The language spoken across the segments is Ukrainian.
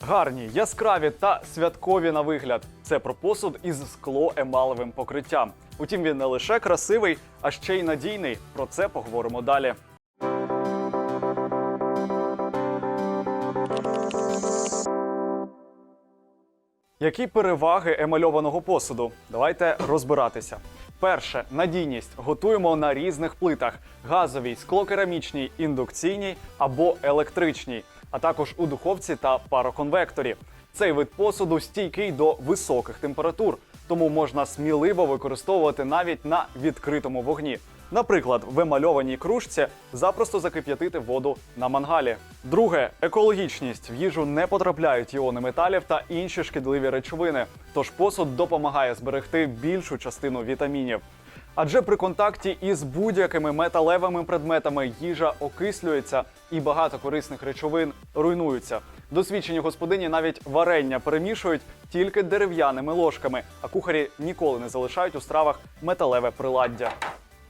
Гарні, яскраві та святкові на вигляд. Це про посуд із скло-емалевим покриттям. Утім, він не лише красивий, а ще й надійний. Про це поговоримо далі. Які переваги емальованого посуду? Давайте розбиратися. Перше надійність. Готуємо на різних плитах: газовій, склокерамічній, індукційній або електричній, а також у духовці та пароконвекторі. Цей вид посуду стійкий до високих температур, тому можна сміливо використовувати навіть на відкритому вогні. Наприклад, в емальованій кружці запросто закип'ятити воду на мангалі. Друге екологічність. В їжу не потрапляють іони металів та інші шкідливі речовини. Тож посуд допомагає зберегти більшу частину вітамінів. Адже при контакті із будь-якими металевими предметами їжа окислюється і багато корисних речовин руйнуються. Досвідчені господині навіть варення перемішують тільки дерев'яними ложками, а кухарі ніколи не залишають у стравах металеве приладдя.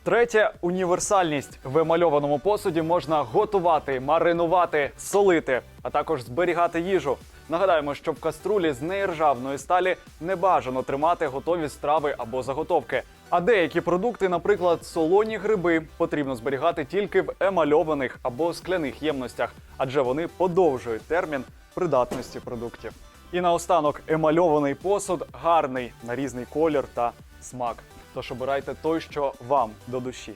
Третє універсальність. В емальованому посуді можна готувати, маринувати, солити, а також зберігати їжу. Нагадаємо, що в каструлі з неіржавної сталі не бажано тримати готові страви або заготовки. А деякі продукти, наприклад, солоні гриби, потрібно зберігати тільки в емальованих або скляних ємностях, адже вони подовжують термін придатності продуктів. І наостанок емальований посуд гарний на різний колір та смак. Тож обирайте той, що вам до душі.